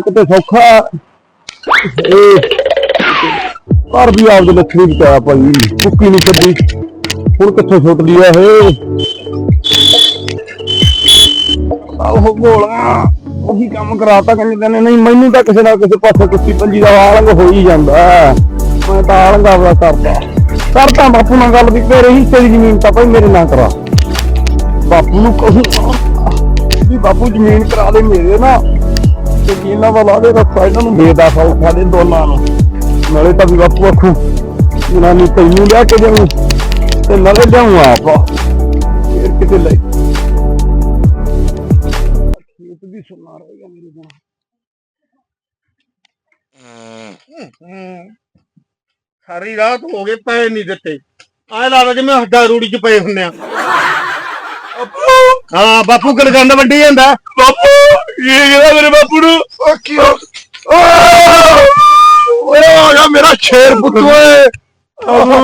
ਕਿਤੇ ਸੌਖਾ ਇਹ ਘਰ ਵੀ ਆਪਦੇ ਲੱਛਣੀ ਬਚਾਇਆ ਭਾਈ ਕੁੱਕੀ ਨਹੀਂ ਛੱਡੀ। ਹੁਣ ਕਿੱਥੋਂ ਛੁੱਟਦੀ ਆ ਇਹ? ਆਹੋ ਗੋਲਾ ਉਹੀ ਕੰਮ ਕਰਾਤਾ ਕਹਿੰਦੇ ਕਹਿੰਦੇ ਨਹੀਂ, ਮੈਨੂੰ ਤਾਂ ਕਿਸੇ ਨਾ ਕਿਸੇ ਪਾਸੇ ਕੁੱਤੀ ਪੰਜੀ ਦਾ ਆਲੰਗ ਹੋ ਹੀ ਜਾਂਦਾ ਮੈਂ ਤਾਂ ਆਲੰਗ ਆਪਦਾ ਕਰਦਾ। ਕਰਦਾ ਬਾਪੂ ਨਾਲ ਗੱਲ ਵੀ ਤੇਰੇ ਹਿੱਸੇ ਦੀ ਜ਼ਮੀਨ ਤਾਂ ਭਾਈ ਮੇਰੇ ਨਾਲ ਕਰਾ। ਬਾਪੂ ਨੂੰ ਕਹੂੰ ਵੀ ਬਾਪੂ ਜ਼ਮੀਨ ਕਰਾ ਦੇ ਮੇਰੇ ਨਾ ਜ਼ਮੀਨਾਂ ਵਾਲਾ ਦੇ ਰੱਖਾ ਇਹਨਾਂ ਨੂੰ। ਬੇਦਾ ਫਲ ਦੇ ਦੋਨਾਂ ਨੂੰ। ਨਾਲੇ ਤਾਂ ਵੀ ਬਾਪੂ ਆਖੂ ਇਹਨਾਂ ਨੂੰ ਤੈਨੂੰ ਲਿਆ ਕੇ ਦੇਵਾਂ ਤੇ ਨਾਲੇ ਦੇਵਾਂ ਆਪ। ਫੇਰ ਕਿਤੇ ਲੈ। ਖੇਤ ਵੀ ਸੁਣਾ ਰਹੇਗਾ ਮੇਰੇ ਨਾਲ ਸਾਰੀ ਰਾਤ ਹੋ ਗਏ ਪੈ ਨਹੀਂ ਦਿੱਤੇ। ਆਏ ਲੱਗਦਾ ਜਿਵੇਂ ਹੱਡਾ ਰੂੜੀ ਚ ਪਏ ਹੁੰਨੇ ਆ। ਹਾਂ ਬਾਪੂ ਗਲਗੰਦ ਵੱਡੀ ਜਾਂਦਾ। ਬਾਪੂ ਇਹ ਜਿਹੜਾ ਮੇਰੇ ਬਾਪੂ ਨੂੰ? ਓ ਕੀ ਹੋ ਓਏ ਆ ਗਿਆ ਮੇਰਾ ਸ਼ੇਰ ਪੁੱਤ ਓਏ। ਬਾਪੂ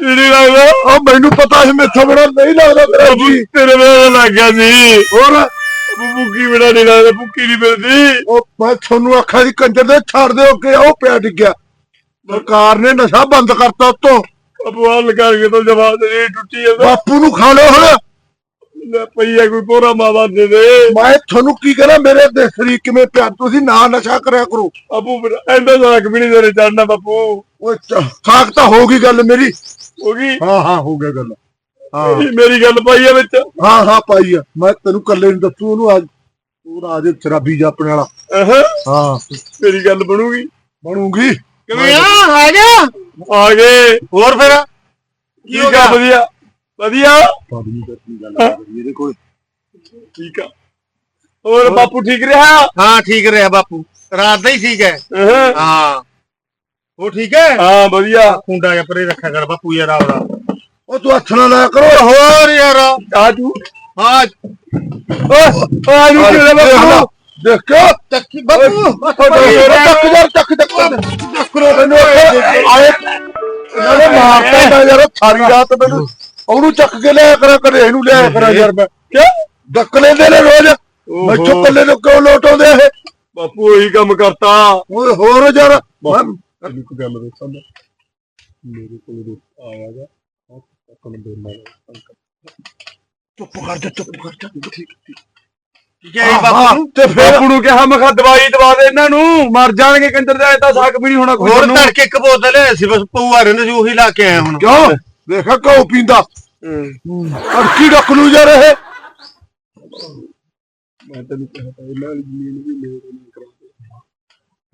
ਨਹੀਂ ਲੱਗਦਾ। ਆ ਮੈਨੂੰ ਪਤਾ ਸੀ ਮੇਥੋਂ ਬੜਾ ਨਹੀਂ ਲੱਗਦਾ ਮੇਰਾ ਜੀ। ਤੇਰੇ ਵੇਲੇ ਲੱਗ ਗਿਆ ਸੀ। ਹੋਰ? ਭੁੱਕੀ ਬੜਾ ਨਹੀਂ ਲੱਗਦਾ ਭੁੱਕੀ ਨਹੀਂ ਮਿਲਦੀ। ਉਹ ਮੈਂ ਤੁਹਾਨੂੰ ਅੱਖਾਂ ਦੀ ਕੰਜਰ ਦੇ ਛੱਡ ਦਿਓ ਕਿ ਉਹ ਪਿਆ ਡਿੱਗਿਆ। ਸਰਕਾਰ ਨੇ ਨਸ਼ਾ ਬੰਦ ਕਰਤਾ ਉਤੋਂ। ਹਾਲ ਕਰਕੇ ਤਾਂ ਜਵਾਬ ਦੇ ਟੁੱਟੀ ਜਾਂਦਾ। ਬਾਪੂ ਨੂੰ ਖਾ ਲਓ ਹੁਣ। ਲੈ ਪਈਆ ਕੋਈ ਕੋਰਾ ਮਾਵਾ ਦੇ ਦੇ। ਮੈਂ ਤੁਹਾਨੂੰ ਕੀ ਕਰਾਂ ਮੇਰੇ ਦੇ ਸਰੀਰ ਕਿਵੇਂ ਪਿਆ? ਤੁਸੀਂ ਨਾ ਨਸ਼ਾ ਕਰਿਆ ਕਰੋ। ਬਾਪੂ ਐਂਦਾ ਵੀ ਨਹੀਂ ਤੇਰੇ ਚੜਨਾ ਬਾਪੂ। ਓਏ ਸਾਖ ਤਾਂ ਹੋ ਗਈ ਗੱਲ ਮੇਰੀ। ਹੋ ਗਈ? ਹਾਂ ਹਾਂ ਹੋ ਗਿਆ ਗੱਲ। ਹਾਂ। ਮੇਰੀ ਗੱਲ ਪਾਈ ਆ ਵਿੱਚ? ਹਾਂ ਹਾਂ ਪਾਈ ਆ। ਮੈਂ ਤੈਨੂੰ ਕੱਲੇ ਨੂੰ ਦੱਸੂ ਉਹਨੂੰ ਅੱਜ ਪੂਰਾ ਅੱਜ ਸ਼ਰਾਬੀ ਜਾ ਆਪਣੇ ਵਾਲਾ। ਹਾਂ। ਮੇਰੀ ਗੱਲ ਬਣੂਗੀ? ਬਣੂਗੀ। ਕਿਵੇਂ ਆ? ਆ ਗਿਆ ਆ ਗਏ। ਹੋਰ ਫਿਰ? ਠੀਕ ਆ ਵਧੀਆ। ਵਧੀਆ? ਤੁਹਾਡੀ ਨਹੀਂ ਕਰਨੀ ਗੱਲ ਕਰੀ ਇਹਦੇ ਕੋਲ। ਠੀਕ ਆ। ਹੋਰ ਬਾਪੂ ਠੀਕ ਰਿਹਾ? ਹਾਂ ਠੀਕ ਰਿਹਾ ਬਾਪੂ। ਰਾਤ ਦਾ ਹੀ ਠੀਕ ਹੈ। ਅਹ, ਹਾਂ। ਉਹ ਠੀਕ ਹੈ? ਹਾਂ ਵਧੀਆ। ਖੁੰਡਾ ਜਿਹਾ ਪਰੇ ਰੱਖਿਆ ਕਰ ਬਾਪੂ ਯਾਰ ਆਪਦਾ। ਉਹ ਤੂੰ ਹੱਥ ਨਾ ਲਾਇਆ ਕਰੋ ਹੋਰ ਯਾਰ। ਆਜੂ। ਹਾਂ। ਆਜੂ ਕਿਹੜਾ ਬਾਪੂ? ਦੇਖ। ਕੇ ਚੱਕੀ ਬਾਪੂ। ਚੱਕ ਯਾਰ ਚੱਕ ਚੱਕ ਚੱਕਰੋ ਮੈਨੂੰ। ਆਏ। ਨਾਲੇ ਮਾਰਤਾ ਯਾਰ ਸਾਰੀ ਰਾਤ ਮੈਨੂੰ ਉਹਨੂੰ ਚੱਕ ਕੇ ਲਿਆ ਕਰਾਂ ਕਦੇ ਇਹਨੂੰ ਲਿਆ ਕਰਾਂ ਯਾਰ ਮੈਂ। ਕਿਆ ਡੱਕ ਲੈਂਦੇ ਨੇ ਰੋਜ਼। ਮੈਥੋਂ ਕੱਲੇ ਨੂੰ ਕਿਉਂ ਲੋਟਾਉਂਦੇ ਇਹ? ਬਾਪੂ ਉਹੀ ਕੰਮ ਕਰਤਾ। ਓਏ ਹੋਰ ਯਾਰ ਮੈਂ ਤੈਨੂੰ ਇੱਕ ਗੱਲ ਦੱਸਾਂ ਮੈਂ। ਮੇਰੇ ਕੋਲ ਦੋਸਤ ਆਇਆ ਗਾ। ਆਪਣ ਦੇ ਨਾਲ ਚੁੱਪ ਕਰ ਜਾ ਚੁੱਪ ਕਰ ਜਾ। ਠੀਕ ਠੀਕ। ਹੈ ਬਾਪੂ ਤੇ ਫਿਰ ਬਾਪੂ ਨੂੰ ਕਿਹਾ ਮੈਂ ਕਿਹਾ ਦਵਾਈ ਦਵਾ ਦੇ ਇਹਨਾਂ ਨੂੰ। ਮਰ ਜਾਣਗੇ ਕੰਜਰ ਦੇ ਤਾਂ ਸਾਕ ਵੀ ਨਹੀਂ ਹੋਣਾ ਕੋਈ ਹੋਰ ਨੂੰ ਤੜਕੇ ਇੱਕ ਬੋਤਲ ਸੀ ਬਸ ਪਊਆ ਰਹਿੰਦੇ ਸੀ ਉਹੀ ਲਾ ਕੇ ਆਇਆ ਹੁਣ। ਕਿਉਂ? ਦੇਖਾ ਕਹੋ ਪੀਂਦਾ। ਅੜਕੀ ਰੱਖ ਲੂ ਯਾਰ ਇਹ। ਮੈਂ ਤੈਨੂੰ ਕਿਹਾ ਤਾਂ ਇਹਨਾਂ ਦੀ ਜ਼ਮੀਨ ਵੀ ਮੇਰੇ ਨਾਲ ਕਰਾ ਦੇ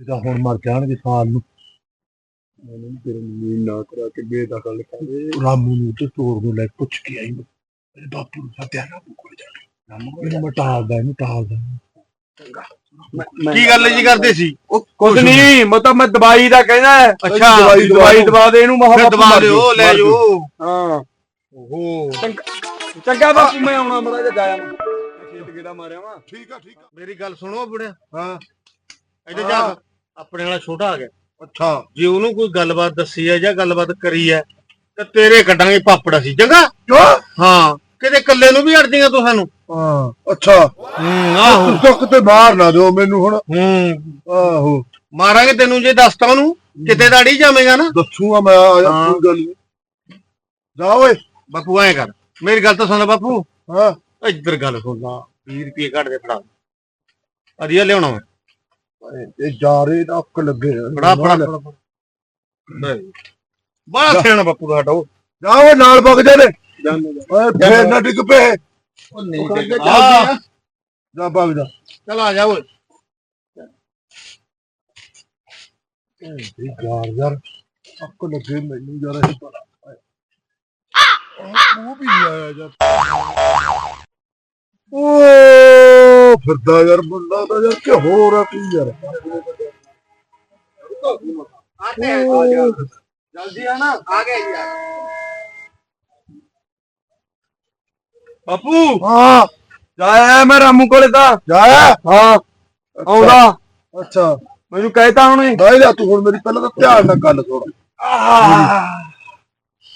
ਇਹਦਾ ਹੁਣ ਮਰ ਜਾਣਗੇ ਸਾਲ ਨੂੰ। ਮੈਨੂੰ ਤੇਰੀ ਜ਼ਮੀਨ ਨਾ ਕਰਾ ਕੇ ਬੇਦਖਲ ਕਰ। ਰਾਮੂ ਨੂੰ ਤੇ ਤੋੜ ਨੂੰ ਲੈ ਪੁੱਛ ਕੇ ਆਈ ਮੈਂ। ਮੇਰੇ ਬਾਪੂ ਨੂੰ ਸੱਦਿਆ ਨਾ ਕੋਲ ਜਾ ਕੇ। ਇਹਨੂੰ ਮੈਂ ਟਾਲਦਾ ਇਹਨੂੰ ਟਾਲਦਾ। ਕੀ ਗੱਲ ਜੀ ਕਰਦੇ ਸੀ? ਕੁਝ ਨਹੀਂ ਮਤਲਬ ਮੈਂ ਦਵਾਈ ਦਾ ਕਹਿਣਾ ਹੈ। ਅੱਛਾ। ਦਵਾਈ ਦਵਾਈ ਦਵਾ ਦੇ ਇਹਨੂੰ ਮਹਾ ਫਿਰ ਦਵਾ ਦਿਓ ਲੈ ਜਾਓ ਹਾਂ। ਓਹੋ। ਚੰਗਾ ਬਾਪੂ ਮੈਂ ਆਉਣਾ ਮੜਾ ਜਾ ਜਾਇਆ ਮੈਂ ਖੇਤ ਗੇੜਾ ਮਾਰਿਆ ਵਾ। ਠੀਕ ਆ ਠੀਕ ਆ। ਮੇਰੀ ਗੱਲ ਸੁਣੋ ਬੁੜਿਆ। ਹਾਂ। ਇੱਧਰ ਜਾ ਆਪਣੇ ਵਾਲਾ ਛੋਟਾ ਆ ਗਿਆ। ਅੱਛਾ। ਜੇ ਉਹਨੂੰ ਕੋਈ ਗੱਲਬਾਤ ਦੱਸੀ ਹੈ ਜਾਂ ਗੱਲਬਾਤ ਕਰੀ ਹੈ ਤੇ ਤੇਰੇ ਕੱਢਾਂਗੇ ਪਾਪੜਾ ਸੀ ਚੰਗਾ? ਕਿਉਂ? ਹਾਂ। ਕਿਤੇ ਇਕੱਲੇ ਨੂੰ ਵੀ ਅੜਦੀਆਂ ਤੂੰ ਸਾਨੂੰ ਹਾਂ। ਅੱਛਾ। ਹੂੰ ਆਹੋ। ਤੂੰ ਤਾਂ ਕਿਤੇ ਬਾਹਰ ਨਾ ਦਿਓ ਮੈਨੂੰ ਹੁਣ। ਹੂੰ। ਆਹੋ। ਮਾਰਾਂਗੇ ਤੈਨੂੰ ਜੇ ਦੱਸਤਾ ਉਹਨੂੰ ਕਿਤੇ ਦਾੜੀ ਜਾਵੇਂਗਾ ਨਾ। ਦੱਸੂਗਾ ਮੈਂ ਆ ਜਾ ਹਾਂ। ਕੋਈ ਗੱਲ ਨਹੀਂ ਜਾ ਓਏ। ਬਾਪੂ ਐਂ ਕਰ। ਮੇਰੀ ਗੱਲ ਤਾਂ ਸੁਣ ਬਾਪੂ। ਹਾਂ। ਇੱਧਰ ਗੱਲ ਸੁਣ ਲਾ। 20 ਰੁਪਏ ਕੱਢ ਦੇ ਫੜਾ। ਅਰੀਆ ਲਿਆਉਣਾ ਮੈਂ। ਇਹ ਜਾ ਰਹੇ ਦਾ ਅੱਕ ਲੱਗੇ ਫੜਾ ਫੜਾ ਫੜਾ ਬੜਾ ਸਿਆਣਾ ਬਾਪੂ ਦਾ ਸਾਡਾ ਉਹ। ਜਾ ਓਏ ਨਾਲ ਵਗ ਜਾ ਨੇ ਓਏ ਫੇਰ ਨਾ ਡਿੱਗ ਪਏ। ਉਹ ਨਹੀਂ ਆ। ਜਾ ਵਗ ਜਾ। ਚਲ ਆ ਜਾ ਓਏ। ਇਹ ਯਾਰ ਯਾਰ ਅੱਕ ਲੱਗੇ ਮੈਨੂੰ ਯਾਰ ਇਹ ਪਤਾ। ਉਹ ਵੀ ਨਹੀਂ ਆਇਆ ਯਾਰ। ਓ ਫਿਰਦਾ ਯਾਰ ਮੁੰਡਾ ਤਾਂ ਯਾਰ ਕਿ ਹੋਰ ਆ ਕੀ ਯਾਰ। ਜਲਦੀ ਆ ਨਾ ਆ ਗਿਆ ਜੀ ਬਾਪੂ। ਹਾਂ। ਜਾਇਆ ਮੈਂ ਰਾਮੂ ਕੋਲੇ ਤਾਂ। ਜਾਇਆ ਹਾਂ? ਆਉਂਦਾ। ਅੱਛਾ। ਮੈਨੂੰ ਕਹਿਤਾ ਉਹਨੇ। ਬਾਈ ਜਾ ਤੂੰ ਹੁਣ ਮੇਰੀ ਪਹਿਲਾਂ ਤਾਂ ਧਿਆਨ ਨਾਲ ਗੱਲ ਸੁਣ।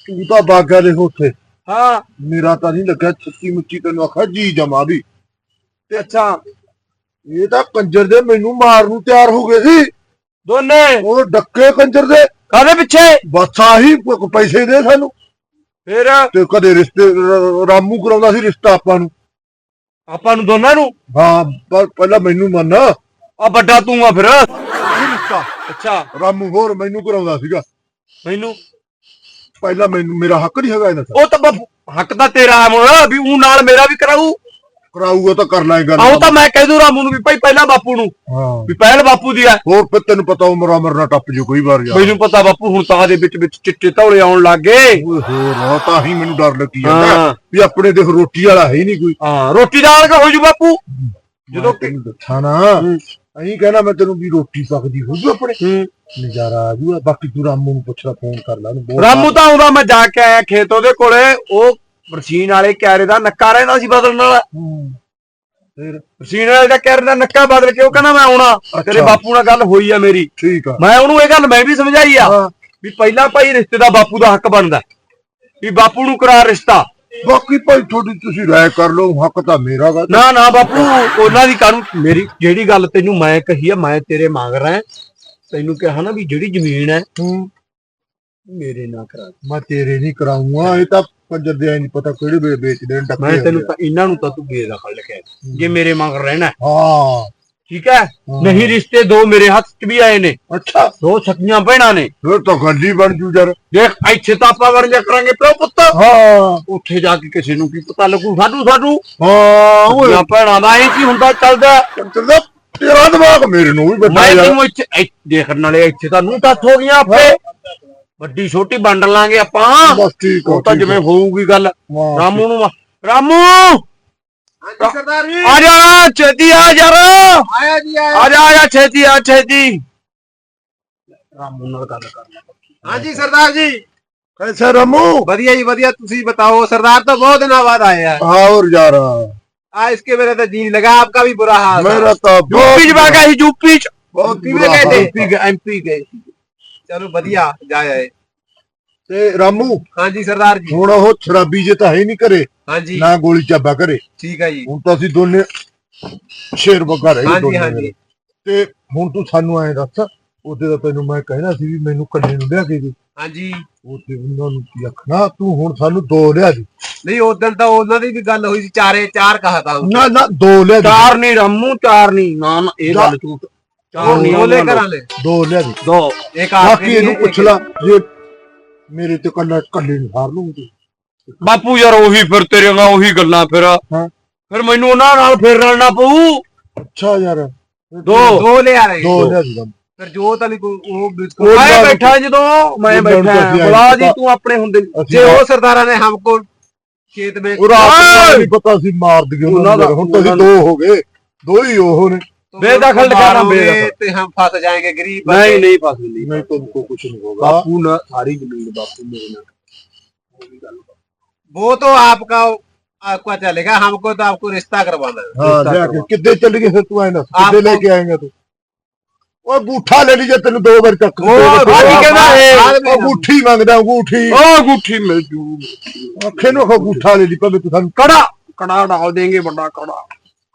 ਤੂੰ ਤਾਂ ਬਾਗਾ ਦੇ ਉੱਥੇ। ਹਾਂ। ਮੇਰਾ ਤਾਂ ਨਹੀਂ ਲੱਗਾ ਸੱਚੀ ਮੁੱਚੀ ਤੈਨੂੰ ਆਖਾ ਜੀ ਜਮਾ ਵੀ। ਤੇ ਅੱਛਾ। ਇਹ ਤਾਂ ਕੰਜਰ ਦੇ ਮੈਨੂੰ ਮਾਰਨ ਨੂੰ ਤਿਆਰ ਹੋ ਗਏ ਸੀ। ਦੋਨੇ। ਉਹ ਡੱਕੇ ਕੰਜਰ ਦੇ। ਕਾਦੇ ਪਿੱਛੇ? ਬਸ ਆਹੀ ਪੈਸੇ ਦੇ ਸਾਨੂੰ। ਫਿਰ? ਤੇ ਕਦੇ ਰਿਸ਼ਤੇ ਰ- ਰਾਮੂ ਕਰਾਉਂਦਾ ਸੀ ਰਿਸ਼ਤਾ ਆਪਾਂ ਨੂੰ। ਆਪਾਂ ਨੂੰ ਦੋਨਾਂ ਨੂੰ? ਹਾਂ ਪਰ ਪਹਿਲਾਂ ਮੈਨੂੰ ਮੰਨ। ਇਹ ਆ ਵੱਡਾ ਤੂੰ ਆ ਫਿਰ। ਰਿਸ਼ਤਾ। ਅੱਛਾ। ਰਾਮੂ ਹੋਰ ਮੈਨੂੰ ਕਰਾਉਂਦਾ ਸੀਗਾ। ਮੈਨੂੰ? ਪਹਿਲਾਂ ਮੈਨੂੰ ਮੇਰਾ ਹੱਕ ਨਹੀਂ ਹੈਗਾ ਇਹਨਾਂ ਦਾ ਉਹ ਤਾਂ ਬਾਪੂ ਹੱਕ ਤਾਂ ਤੇਰਾ ਹੈ ਮੁੰਡਾ ਵੀ ਉਹ ਨਾਲ ਮੇਰਾ ਵੀ ਕਰਾਊ। ਕਰਾਊਗਾ ਤਾਂ ਕਰ ਲਾਂਗੇ ਗੱਲ ਆਉ ਤਾਂ ਮੈਂ ਕਹਿ ਦੂ ਰਾਮੂ ਨੂੰ ਵੀ ਭਾਈ ਪਹਿਲਾਂ ਬਾਪੂ ਨੂੰ ਹਾਂ। ਵੀ ਪਹਿਲ ਬਾਪੂ ਦੀ ਆ। ਹੋਰ ਫਿਰ ਤੈਨੂੰ ਪਤਾ ਉਮਰ ਉਮਰ ਨਾ ਟੱਪ ਜੂ ਕੋਈ ਵਾਰ ਯਾਰ। ਮੈਨੂੰ ਪਤਾ ਬਾਪੂ ਹੁਣ ਤਾਂ ਦੇ ਵਿੱਚ ਵਿੱਚ ਚਿੱਟੇ ਧੌਲੇ ਆਉਣ ਲੱਗ ਗਏ। ਓਏ ਹੋਰ ਆ ਤਾਂ ਹੀ ਮੈਨੂੰ ਡਰ ਲੱਗੀ ਜਾਂਦਾ ਹਾਂ। ਵੀ ਆਪਣੇ ਦੇਖ ਰੋਟੀ ਵਾਲਾ ਹੈ ਹੀ ਨਹੀਂ ਕੋਈ। ਹਾਂ ਰੋਟੀ ਦਾਲ ਕੇ ਹੋ ਜੂ ਬਾਪੂ। ਜਦੋਂ ਜਦੋਂ ਤੈਨੂੰ ਦੱਸਾਂ ਨਾ ਅਹੀਂ ਕਹਿਣਾ ਮੈਂ ਤੈਨੂੰ ਵੀ ਰੋਟੀ ਪੱਕਦੀ ਹੋ ਜੂ ਆਪਣੇ। ਹੂੰ। ਨਜ਼ਾਰਾ ਆ ਜੂਗਾ। ਬਾਕੀ ਤੂੰ ਰਾਮੂ ਨੂੰ ਪੁੱਛ ਲੈ ਫੋਨ ਕਰ ਲੈ ਉਹਨੂੰ ਰਾਮੂ ਤਾਂ ਆਉਂਦਾ ਮੈਂ ਜਾ ਕੇ ਆਇਆ ਖੇਤ ਉਹਦੇ ਕੋਲੇ ਉਹ ਮਰਸੀਨ ਵਾਲੇ ਕੈਰੇ ਦਾ ਨੱਕਾ ਰਹਿੰਦਾ ਸੀ ਬਦਲਣ ਵਾਲਾ। ਹੂੰ। ਫਿਰ ਮਰਸੀਨ ਵਾਲੇ ਦਾ ਕੈਰੇ ਦਾ ਨੱਕਾ ਬਦਲ ਕੇ ਉਹ ਕਹਿੰਦਾ ਮੈਂ ਆਉਣਾ। ਤੇਰੇ। ਬਾਪੂ ਨਾਲ ਗੱਲ ਹੋਈ ਆ ਮੇਰੀ। ਠੀਕ ਆ। ਮੈਂ ਉਹਨੂੰ ਇਹ ਗੱਲ ਮੈਂ ਵੀ ਸਮਝਾਈ ਆ ਵੀ ਪਹਿਲਾਂ ਭਾਈ ਰਿਸ਼ਤੇ ਦਾ ਬਾਪੂ ਦਾ ਹੱਕ ਬਣਦਾ। ਵੀ ਬਾਪੂ ਨੂੰ ਕਰਾ ਰਿਸ਼ਤਾ। ਬਾਕੀ ਭਾਈ ਤੁਹਾਡੀ ਤੁਸੀਂ ਰਾਏ ਕਰ ਲਓ ਹੱਕ ਤਾਂ ਮੇਰਾ ਗਾ। ਨਾ ਨਾ ਬਾਪੂ ਉਹਨਾਂ ਦੀ ਕਾਨੂੰ ਮੇਰੀ ਜਿਹੜੀ ਗੱਲ ਤੈਨੂੰ ਮੈਂ ਕਹੀ ਆ ਮੈਂ ਤੇਰੇ ਮੰਗ ਰਿਹਾ। ਤੈਨੂੰ ਕਿਹਾ ਨਾ ਵੀ ਜਿਹੜੀ ਜ਼ਮੀਨ ਹੂੰ। ਮੇਰੇ ਨਾਲ ਕਰਾ ਦੇ। ਮੈਂ ਤੇਰੇ ਨਹੀਂ ਕਰਾਉਂਗਾ ਇਹ ਤਾਂ ਕੰਜਰ ਦੇ ਆਈ ਨਹੀਂ ਪਤਾ ਕਿਹੜੇ ਵੇਲੇ ਵੇਚ ਦੇਣ ਡੱਕੇ ਮੈਂ ਤੈਨੂੰ ਤਾਂ ਇਹਨਾਂ ਨੂੰ ਤਾਂ ਤੂੰ ਬੇਦਖਲ ਲਿਖਿਆ। ਜੇ ਮੇਰੇ ਮੰਗ ਰਹਿਣਾ। ਹਾਂ। ਠੀਕ ਹੈ? ਨਹੀਂ ਰਿਸ਼ਤੇ ਦੋ ਮੇਰੇ ਹੱਥ 'ਚ ਵੀ ਆਏ ਨੇ। ਅੱਛਾ। ਦੋ ਸਕੀਆਂ ਭੈਣਾਂ ਨੇ। ਫਿਰ ਤਾਂ ਗੱਲ ਬਣ ਜੂ ਯਾਰ। ਦੇਖ ਇੱਥੇ ਤਾਂ ਆਪਾਂ ਵਰਜਾ ਕਰਾਂਗੇ ਪਿਓ ਪੁੱਤ। ਹਾਂ। ਉੱਥੇ ਜਾ ਕੇ ਕਿਸੇ ਨੂੰ ਕੀ ਪਤਾ ਲੱਗੂ? ਸਾਡੂ ਸਾਡੂ। ਹਾਂ ਓਏ। ਜਾਂ ਭੈਣਾਂ ਦਾ ਇਹ ਕੀ ਹੁੰਦਾ ਚੱਲਦਾ ਕੰਜਰ ਦਾ ਤੇਰਾ ਦਿਮਾਗ ਮੇਰੇ ਨੂੰ ਵੀ ਬੱਟਾ ਮੈਂ ਤੈਨੂੰ ਇੱਥੇ ਇੱਥੇ ਦੇਖਣ ਵਾਲੇ ਇੱਥੇ ਤਾਂ ਨੂੰ ਤੱਥ ਹੋ ਗਈਆਂ ਆਪੇ। ਵੱਡੀ ਛੋਟੀ ਵੰਡ ਲਾਂਗੇ ਆਪਾਂ ਬਸ ਠੀਕ ਆ ਉਹ ਤਾਂ ਠੀਕ ਆ। ਜਿਵੇਂ ਹੋਊਗੀ ਗੱਲ ਹਾਂ, ਰਾਮੂ ਨੂੰ ਰਾਮੂ ਹਾਂਜੀ ਸਰਦਾਰ ਜੀ ਆ ਜਾ ਛੇਤੀ ਆ ਯਾਰ ਆਇਆ ਜੀ ਆਇਆ ਆ ਜਾ ਆ ਜਾ ਛੇਤੀ ਆ ਛੇਤੀ ਰਾਮੂ ਨਾਲ ਗੱਲ ਕਰ ਲੈ ਹਾਂਜੀ ਸਰਦਾਰ ਜੀ कैसे रमू ਵਧੀਆ ਜੀ ਵਧੀਆ ਤੁਸੀਂ बताओ सरदार तो बहुत दिनों बाद आए हैं और यार आ इसके मेरा तो जी नहीं लगा आपका भी बुरा हाल है। मेरा तो ਯੂਪੀ ਚ ਵਾ ਗਿਆ ਸੀ ਯੂਪੀ ਚ बहुत यूपी में बुरा गए हाल। थे ਐਮਪੀ ਚਲੋ ਵਧੀਆ ਜਾ ਆਏ। ਤੇ ਰਾਮੂ ਹਾਂਜੀ ਸਰਦਾਰ ਜੀ। ਹੁਣ ਉਹ ਸ਼ਰਾਬੀ ਜੇ ਤਾਂ ਹੈ ਨਹੀਂ ਘਰੇ ਹਾਂਜੀ। ਨਾ ਗੋਲੀ ਚਾਬਾ ਘਰੇ। ਠੀਕ ਹੈ ਜੀ। ਹੁਣ ਤਾਂ ਅਸੀਂ ਦੋਨੇ ਸ਼ੇਰ ਬੱਗਾ ਰਹੇ ਹਾਂਜੀ ਹਾਂਜੀ। ਤੇ ਹੁਣ ਤੂੰ ਸਾਨੂੰ ਐਂ ਦੱਸ ਉਹਦੇ ਦਾ ਤੈਨੂੰ ਮੈਂ ਕਹਿਣਾ ਸੀ ਵੀ ਮੈਨੂੰ ਕੰਨੇ ਨੂੰ ਲਿਆ ਕੇ ਦੇ। ਹਾਂਜੀ। ਉਹਦੇ ਉਹਨਾਂ ਨੂੰ ਕੀ ਆਖਣਾ ਤੂੰ ਹੁਣ ਸਾਨੂੰ ਦੋ ਲਿਆ ਦੇ। ਨਹੀਂ ਉਦੋਂ ਤਾਂ ਉਹਨਾਂ ਦੀ ਵੀ ਗੱਲ ਹੋਈ ਸੀ ਚਾਰੇ ਚਾਰ ਕਹਾ ਤਾ ਨਾ ਨਾ ਦੋ ਲਿਆ ਚਾਰ ਨਹੀਂ ਰਾਮੂ ਚਾਰ ਨਹੀਂ। ਨਾ ਇਹ ਗੱਲ ਝੂਠ। ਚਾਰ ਨਹੀਂ ਬਾਪੂ ਯਾਰ ਉਹੀ ਫਿਰ ਤੇਰੇ ਨਾਲ ਉਹੀ ਗੱਲਾਂ ਫਿਰ। ਫਿਰ ਮੈਨੂੰ ਉਹਨਾਂ ਨਾਲ ਫਿਰ ਰਲਣਾ ਪਊ। ਅੱਛਾ ਯਾਰ। ਦੋ। ਦੋ ਲਿਆ ਰਹੇ ਦੋ ਲਿਆ ਦੀ ਫਿਰ ਜੋਤ ਵਾਲੀ ਉਹ ਮੈਂ ਬੈਠਾ ਜਦੋਂ ਮੈਂ ਬੈਠਾ। ਬੁਲਾ ਜੀ ਤੂੰ ਆਪਣੇ ਹੁੰਦੇ। ਜੇ ਉਹ ਸਰਦਾਰਾਂ ਨੇ ਹਮਕੋ ਖੇਤ ਵਿੱਚ ਉਹ ਰਾਤ ਨੂੰ ਪਤਾ ਸੀ ਮਾਰ ਦਗੇ ਹੁਣ ਤਾਂ ਦੋ ਹੋ ਗਏ। ਦੋ ਹੀ ਉਹ ਨੇ। बेदखल हमको दिखाना, मारोगे बेदखल। तो हम फंस जाएंगे गरीब ਨਹੀਂ बंदे। ਨਹੀਂ ਫਸਦੀ ਨਹੀਂ ਤੁਮਕੋ ਕੁਝ ਨਹੀਂ ਹੋਗਾ ਬਾਪੂ ਨਾ ਸਾਰੀ ਜ਼ਮੀਨ ਬਾਪੂ ਮੇਰੇ ਨਾਲ वो तो आपका आपका चलेगा हमको तो आपको रिश्ता करवाना है ਹਾਂ ਲੈ ਕੇ ਕਿੱਦੇ ਚੱਲ ਗਏ ਫਿਰ ਤੂੰ ਆਇਨਾ ਕਿੱਦੇ ਲੈ ਕੇ ਆਏਗਾ ਤੂੰ ਉਹ ਗੂਠਾ ਲੈ ਲਈ ਜੇ ਤੈਨੂੰ ਦੋ ਵਾਰ ਚੱਕ ਉਹ ਬਾਕੀ ਕਹਿੰਦਾ ਇਹ- ਉਹ ਗੂਠੀ ਮੰਗਦਾ ਅੰਗੂਠੀ ਉਹ ਗੁੱਠੀ ਮਿਲ ਜੂ ਅੱਖੇ ਨੂੰ ਉਹ ਗੂਠਾ ਲੈ ਲਈ ਭਾਵੇਂ ਤੂੰ ਸਾਨੂੰ ਕੜਾ ਕੜਾ ਡਾਲ ਦੇਂਗੇ ਵੱਡਾ ਕੜਾ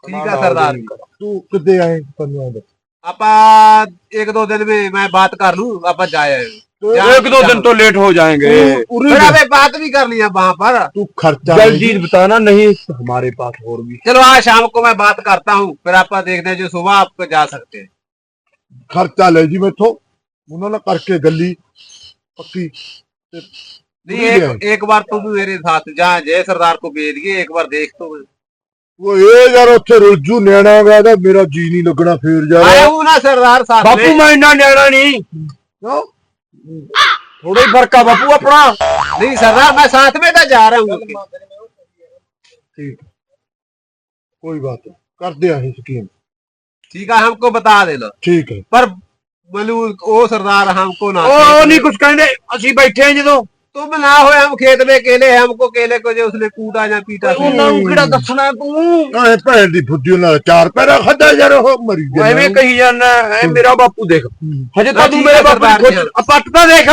ठीक है सरदार ਤੂੰ ਕਿੱਦੇ ਆਏ ਤੈਨੂੰ ਆਉਂਦਾ आपा एक दो दिन में मैं बात कर लूं आपा जाए एक दो दिन तो लेट हो जाएंगे फिर अबे बात भी कर लिया वहां पर ਤੂੰ ਖਰਚਾ जल्दी बताना नहीं तो हमारे पास और भी चलो आज शाम को मैं बात करता हूँ फिर आपा देखते हैं जो सुबह आपको जा सकते हैं ਖਰਚਾ ਲੈ ਜੀ ਮੈਥੋਂ ਉਹਨਾਂ ਨਾਲ ਕਰਕੇ ਗੱਲੀ ਪੱਕੀ नहीं ठीक एक एक बार तुम भी मेरे साथ जहाँ जय सरदार को भेज दिए एक बार देख तो ਉਹ ਇਹ ਯਾਰ ਉੱਥੇ ਰੁੱਜੂ ਨਿਆਣਾ ਗਾ ਇਹਦਾ ਮੇਰਾ ਜੀ ਨਹੀਂ ਲੱਗਣਾ ਫੇਰ ਜਾ आया हूँ ना सरदार साथ बापू में मैं इन्ना न्याणा नहीं ਕਿਉਂ थोड़ा ही फर्क है बापू अपना नहीं सरदार मैं साथ में तो जा रहा हूँ उसके। ਠੀਕ ਕੋਈ ਬਾਤ ਨਹੀਂ ਕਰਦੇ ਆਂ ਸਕੀਮ ठीक है हमको बता देना ਠੀਕ ਹੈ पर बोलू ओ सरदार हमको ना ओ नहीं कुछ कहने ਅਸੀਂ ਬੈਠੇ ਹਾਂ ਜਦੋਂ ਤੂੰ ਬਣਾ ਹੋਇਆ ਖੇਤ ਵਿੱਚ ਕੇਲੇ ਹਮ ਕੋ ਕੇਲੇ ਕੋ ਜੇ ਉਸਨੇ ਕੂਟਾ ਜਾਂ ਪੀਟਾ ਸੀ ਉਹਨਾਂ ਨੂੰ ਕਿਹੜਾ ਦੱਸਣਾ ਤੂੰ? ਐ ਭੈਣ ਦੀ ਫੁੱਦੀ ਉਹਨਾਂ ਚਾਰ ਪੈਰਾ ਖੱਡਾ ਯਾਰ ਉਹ ਮਰੀ ਗਿਆ ਐਵੇਂ ਕਹੀ ਜਾਂਦਾ ਐ ਮੇਰਾ ਬਾਪੂ ਦੇਖ। ਹਜੇ ਤਾਂ ਤੂੰ ਮੇਰੇ ਬਾਪੂ ਪੱਟ ਤਾਂ ਦੇਖ।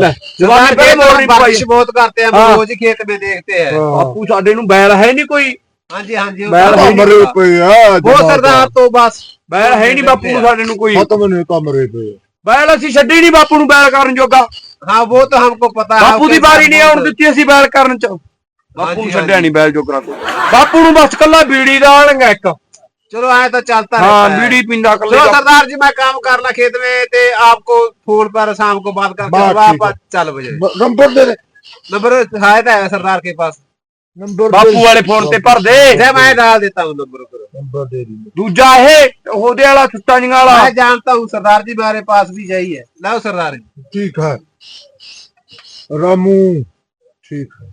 ਲੈ ਜਵਾਨ ਤੇ ਮੋਰੀ ਪਾਈ ਬਹੁਤ ਕਰਤੇ ਆ ਰੋਜ਼ ਖੇਤ ਵਿੱਚ ਦੇਖਦੇ ਆ। ਬਾਪੂ ਸਾਡੇ ਨੂੰ ਬੈਲ ਹੈ ਨਹੀਂ ਕੋਈ। ਹਾਂਜੀ ਹਾਂਜੀ ਬੈਲ ਹੈ ਮਰੇ ਪਏ ਆ ਬਹੁਤ ਸਰਦਾਰ ਤੋਂ ਬਸ। ਬੈਲ ਹੈ ਨਹੀਂ ਬਾਪੂ ਸਾਡੇ ਨੂੰ ਕੋਈ। ਖਤਮ ਨੇ ਕਮਰੇ ਪਏ ਬੈਲ ਅਸੀਂ ਛੱਡੀ ਨਹੀਂ ਬਾਪੂ ਨੂੰ ਬੈਲ ਕਰਨ ਜੋਗਾ। हाँ वो तो हमको पता है ਬਾਪੂ ਦੀ आपके ਵਾਰੀ साथ ਨਹੀਂ बहुत- ਆਉਣ ਦਿੱਤੀ ਅਸੀਂ ਬੈਲ ਕਰਨ ਚ ਬਾਪੂ ਨੂੰ ਹਾਂਜੀ, ਛੱਡਿਆ ਨਹੀਂ ਬੈਲ ਜੋਗਰਾ ਤੋਂ ਬਾਪੂ ਨੂੰ ਬਸ ਕੱਲਾ ਬੀੜੀ ਦਾ ਆਲੰਗਾ ਇੱਕ चलो आए तो चलता ਹਾਂ रहता है ਬੀੜੀ ਪੀਂਦਾ ਕੱਲੇ चलो सरदार जी मैं काम करना खेत में ते आपको फोन पर शाम को बात करके बात अब ठीक आप चल बजे ਬ- ਨੰਬਰ ਦੇ ਦੇ नंबर है तो है सरदार के पास ਨੰਬਰ ਦੇ ਬਾਪੂ ਵਾਲੇ ਫੋਨ ਤੇ ਭਰ ਦੇ जय मैं डाल देता हूँ नंबर करो ਨੰਬਰ ਦੇ ਦੀ ਦੂਜਾ ਇਹ ਉਹਦੇ ਵਾਲਾ ਸੁੱਤਾ ਜਿਹਾ ਵਾਲਾ मैं जानता हूँ सरदार जी मेरे पास भी यही है लाओ सरदार जी ਠੀਕ ਹੈ ਰਾਮੂ ਠੀਕ ਹੈ